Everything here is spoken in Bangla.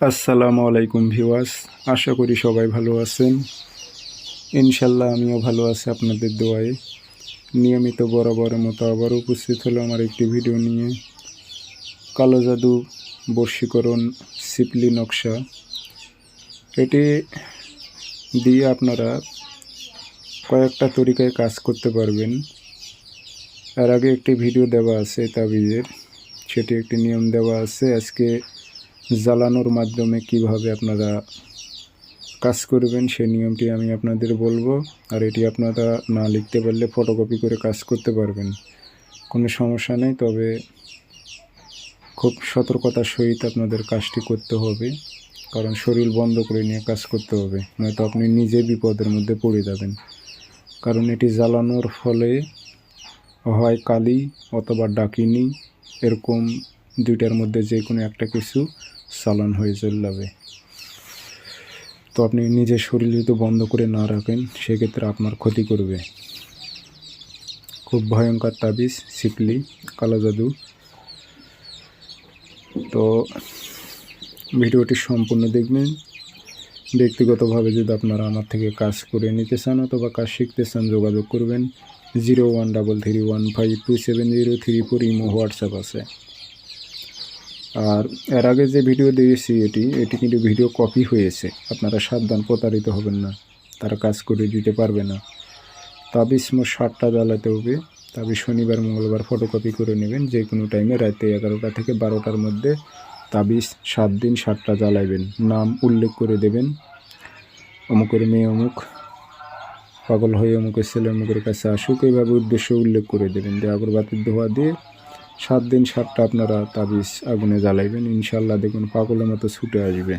আসসালামু আলাইকুম ভিওয়াস আশা করি সবাই ভালো আছেন। ইনশাল্লাহ আমিও ভালো আছি আপনাদের দোয়ায়। নিয়মিত বরাবরের মতো আবার উপস্থিত হলো আমার একটি ভিডিও নিয়ে। কালো জাদু বর্ষীকরণ সিপলি নকশা। এটি দিয়ে আপনারা কয়েকটা তরিকায় কাজ করতে পারবেন। এর আগে একটি ভিডিও দেওয়া আছে তাবিজের। সেটি একটি নিয়ম দেওয়া আছে। আজকে জ্বালানোর মাধ্যমে কীভাবে আপনারা কাজ করবেন সেই নিয়মটি আমি আপনাদের বলব। আর এটি আপনারা না লিখতে পারলে ফটোকপি করে কাজ করতে পারবেন। কোনো সমস্যা নেই, তবে খুব সতর্কতার সহিত আপনাদের কাজটি করতে হবে। কারণ শরীর বন্ধ করে নিয়ে কাজ করতে হবে, নয়তো আপনি নিজে বিপদের মধ্যে পড়ে যাবেন। কারণ এটি জ্বালানোর ফলে হয় কালি অথবা ডাকিনি, এরকম দুইটার মধ্যে যে কোনো একটা কিছু চালান হয়ে চলে যাবে তো আপনি নিজের শরীর যদি বন্ধ করে না রাখেন, সেক্ষেত্রে আপনার ক্ষতি করবে। খুব ভয়ঙ্কর তাবিজ সিপলি কালো জাদু। তো ভিডিওটি সম্পূর্ণ দেখবেন। ব্যক্তিগতভাবে যদি আপনারা আমার থেকে কাজ করে নিতে চান অথবা কাজ শিখতে চান, যোগাযোগ করবেন। Zero one double three one five two seven zero three four imo WhatsApp আছে। আর এর আগে যে ভিডিও দিয়েছি এটি এটি কিন্তু ভিডিও কপি হয়েছে। আপনারা সাবধান, প্রতারিত হবেন না। তারা কাজ করে দিতে পারবে না। তাবিজ মোট সাতটা জ্বালাতে হবে। তবে শনিবার, মঙ্গলবার ফটোকপি করে নেবেন। যে কোনো টাইমে রাতে এগারোটা থেকে বারোটার মধ্যে তাবিজ সাত দিন সাতটা জ্বালাইবেন। নাম উল্লেখ করে দেবেন। অমুকের মেয়ে অমুক। পাগল হয়ে অমুকের ছেলে অমুকের কাছে আসুক। এইভাবে উদ্দেশ্য উল্লেখ করে দেবেন। দিয়ে আগরবাতির ধোয়া দিয়ে সাত দিন সাতটা আপনারা তাবিজ আগুনে জ্বালাইবেন। ইনশাল্লাহ দেখুন পাগলের মতো ছুটে আসবে।